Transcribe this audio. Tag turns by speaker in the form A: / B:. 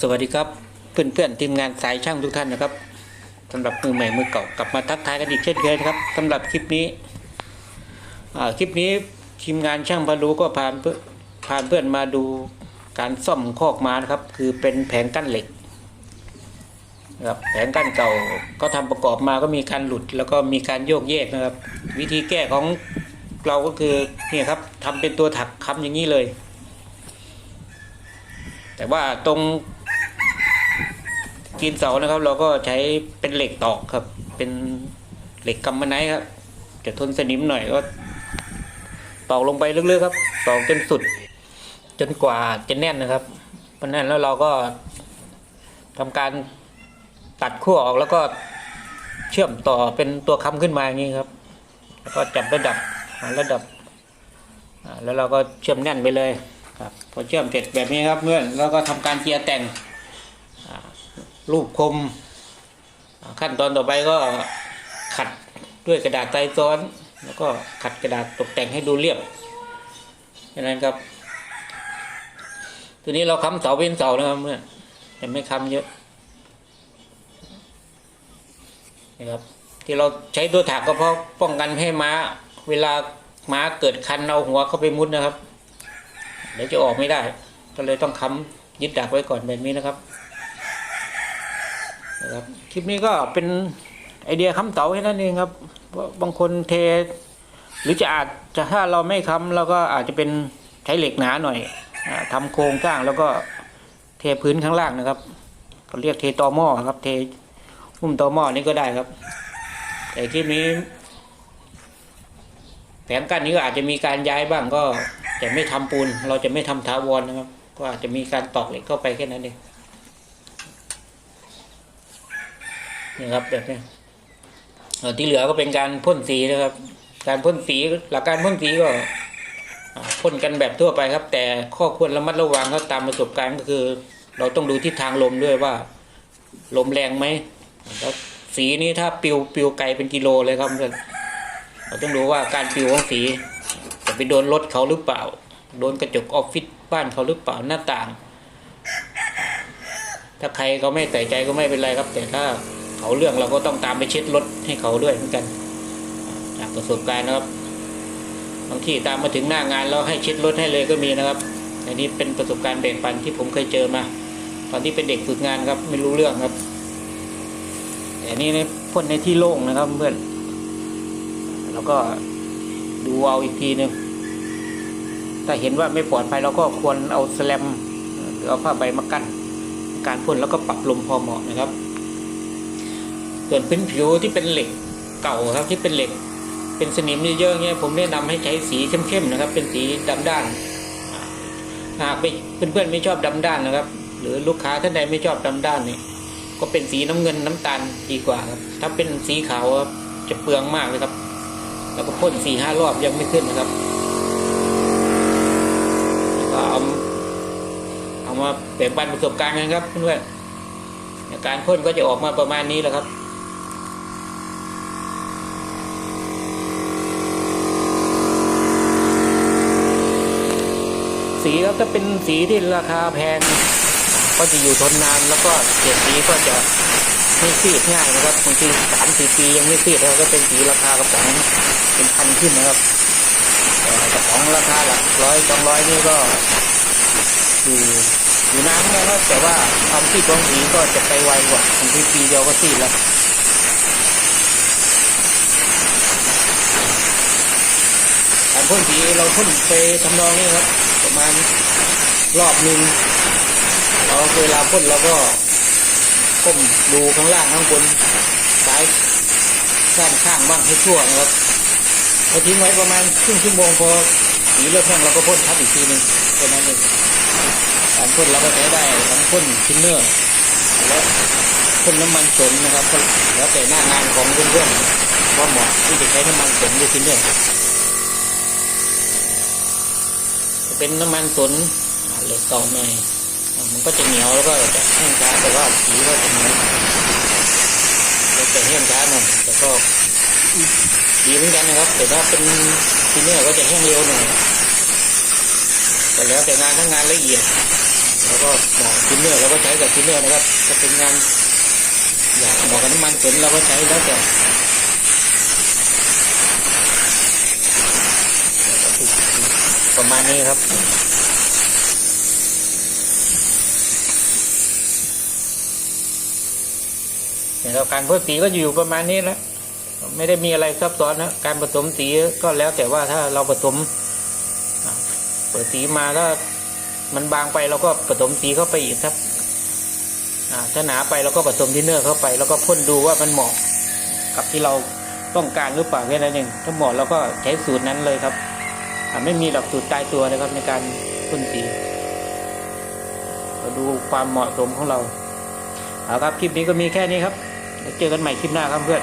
A: สวัสดีครับเพื่อนเพื่อนๆทีมงานสายช่างทุกท่านนะครับสำหรับมือใหม่มือเก่ากลับมาทักทายกันอีกเช่นเคยครับสำหรับคลิปนี้คลิปนี้ทีมงานช่างพารูก็พาเพื่อนพาเพื่อนมาดูการซ่อมคอกม้านะครับ คือเป็นแผงกั้นเหล็กครับแผงกั้นเก่าก็ทำประกอบมาก็มีการหลุด แล้วก็มีการโยกเยกนะครับ วิธีแก้ของเราก็คือเนี่ยครับทำเป็นตัวถักค้ำอย่างนี้เลย แต่ว่าตรงกินเสานะครับ เราก็ใช้เป็นเหล็กตอกครับ เป็นเหล็กกำมะไนครับ จะทนสนิมหน่อยก็ตอกลงไปลึกๆครับ ตอกจนสุด จนกว่าจะแน่นนะครับพราะนั้นแล้วเราก็ทำการตัดขั้วออกแล้วก็เชื่อมต่อเป็นตัวค้ำขึ้นมาอย่างนี้ครับ แล้วก็จับระดับระดับ แล้วเราก็เชื่อมแน่นไปเลย ครับพอเชื่อมเสร็จแบบนี้ครับเพื่อนแล้วก็ทำการเจียแต่งรูปคม ขั้นตอนต่อไปก็ขัดด้วยกระดาษไตรซ้อน แล้วก็ขัดกระดาษตกแต่งให้ดูเรียบแค่นั้นครับ ตัวนี้เราค้ำเสาเป็นเสานะครับเพื่อนแต่ไม่ค้ำเยอะนะครับที่เราใช้ตัวถักก็เพราะป้องกันให้ม้า เวลาม้าเกิดคันเอาหัวเข้าไปมุดนะครับ เดี๋ยวจะออกไม่ได้ ก็เลยต้องค้ำยึดดักไว้ก่อนแบบนี้นะครับนะครับ คลิปนี้ก็เป็นไอเดียค้ำเสาแค่นั้นเองครับเพราะบางคนเท หรือจะอาจจะถ้าเราไม่ค้ำเราก็อาจจะเป็นใช้เหล็กหนาหน่อยอาทำโครงสร้างแล้วก็เทพื้นข้างล่างนะครับเขาเรียกเทตอหม้อครับ เทหุ้มตอหม้อนี่ก็ได้ครับ แต่คลิปนี้แผงกั้นนี้ก็อาจจะมีการย้ายบ้างก็ จะไม่ทำปูน เราจะไม่ทำถาวรนะครับ ก็อาจจะมีการตอกเหล็กเข้าไปแค่นั้นเองนี่ครับแบบนี้ที่เหลือก็เป็นการพ่นสีนะครับ การพ่นสีหลักการพ่นสีก็พ่นกันแบบทั่วไปครับ แต่ข้อควรระมัดระวังครับตามประสบการณ์ก็คือ เราต้องดูทิศทางลมด้วยว่า ลมแรงไหมแล้วสีนี้ถ้าปิวปิวไกลเป็นกิโลเลยครับเราต้องดูว่าการปิวของสี ไปโดนรถเขาหรือเปล่า โดนกระจกออฟฟิศบ้านเขาหรือเปล่าหน้าต่าง ถ้าใครเขาไม่ใส่ใจก็ไม่เป็นไรครับ แต่ถ้าเขาเรื่องเราก็ต้องตามไปเช็ดรถให้เขาด้วยเหมือนกัน จากประสบการณ์นะครับบางที่ตามมาถึงหน้างานแล้วให้เช็ดรถให้เลยก็มีนะครับอันนี้เป็นประสบการณ์แบ่งปันที่ผมเคยเจอมา ตอนที่เป็นเด็กฝึกงานครับ ไม่รู้เรื่องครับ แต่อันนี่เนี่ยพ่นในที่โล่งนะครับเพื่อนแล้วก็ดูเอาอีกทีหนึ่ง ถ้าเห็นว่าไม่ปลอดภัยเราก็ควรเอาแสแลมหรือเอาผ้าใบมากั้นการพ่นแล้วก็ปรับลมพอเหมาะนะครับ ส่วนพื้นผิวที่เป็นเหล็กเก่าครับที่เป็นเหล็ก เป็นสนิมเยอะๆเงี้ยผมแนะนำให้ใช้สีเข้มๆนะครับ เป็นสีดำด้านหากไปเพื่อนๆไม่ชอบดำด้านนะครับ หรือลูกค้าท่านใดไม่ชอบดำด้านเนี่ยก็เป็นสีน้ำเงินน้ำตาลดีกว่าครับ ถ้าเป็นสีขาวครับจะเปลืองมากเลยครับ แล้วก็พ่นสี่ห้ารอบยังไม่ขึ้นนะครับแล้วก็เอาเอา มาแบ่งปันประสบการณ์กันครับเพื่อนๆการพ่นก็จะออกมาประมาณนี้แหละครับสีครับถ้าเป็นสีที่ราคาแพง ก็จะอยู่ทนนานแล้วก็เสียดสีก็จะไม่ซีดง่ายนะครับบางทีสามสี่ปียังไม่ซีดแล้วก็เป็นสีราคากระป๋องเป็นพันขึ้นนะครับกระป๋องราคาหลักร้อยสองร้อยนี่ก็อยู่ อยู่นานเหมือนกันแต่ว่าความซีดของสีก็จะไปไวกว่าบางทีปีเดียวก็ซีดแล้วการพ่นสีเราพ่นไปทำนองนี้ครับ ประมาณรอบหนึ่งเราเวลาพ่นเราก็ก้มดูข้างล่างข้างบนซ้ายด้านข้างบ้างให้ทั่วนะครับพอทิ้งไว้ประมาณครึ่งชั่วโมงพอสีเริ่มแห้งเราก็พ่นทับอีกทีหนึ่งแค่นั้นเอง การพ่นเราก็ใช้ได้ทั้งพ่นทินเนอร์และพ่นน้ำมันสนนะครับแล้วแต่หน้างานของเพื่อนๆว่าเหมาะที่จะใช้น้ำมันสนหรือทินเนอร์จะเป็นน้ำมันสนเหล็กเก่าหน่อยมันก็จะเหนียวแล้วก็จะแห้งช้าแต่ว่าสีก็จะเหนียวแล้วจะแห้งช้าหน่อยแต่ก็ดีเหมือนกันนะครับ แต่ถ้าเป็นทีเนี้ยก็จะแห้งเร็วหน่อยแต่แล้วแต่งานทั้งงานละเอียด แล้วก็หมอทินเนอร์เราก็ใช้กับทินเนอร์นะครับจะเป็นงานอยากหมอกับน้ำมันฝนเราก็ใช้แล้วแต่ประมาณนี้ครับแล้วการพ่นสีก็อยู่ประมาณนี้แหล้วไม่ได้มีอะไรซับซ้อนนะการผสมสีก็แล้วแต่ว่าถ้าเราผสมเปิดสีมาถ้า มันบางไปเราก็ผสมสีเข้าไปอีกครับอ่าถ้าหนาไปเราก็ผสมทินเนอร์เข้าไป แล้วก็พ่นดูว่ามันเหมาะกับที่เราต้องการหรือเปล่าแค่นั้นเองถ้าเหมาะเราก็ใช้สูตรนั้นเลยครับไม่มีหลักสูตรตายตัวนะครับในการพ่นสีเราดูความเหมาะสมของเราเอาครับคลิปนี้ก็มีแค่นี้ครับเดี๋ยวเจอกันใหม่คลิปหน้าครับเพื่อน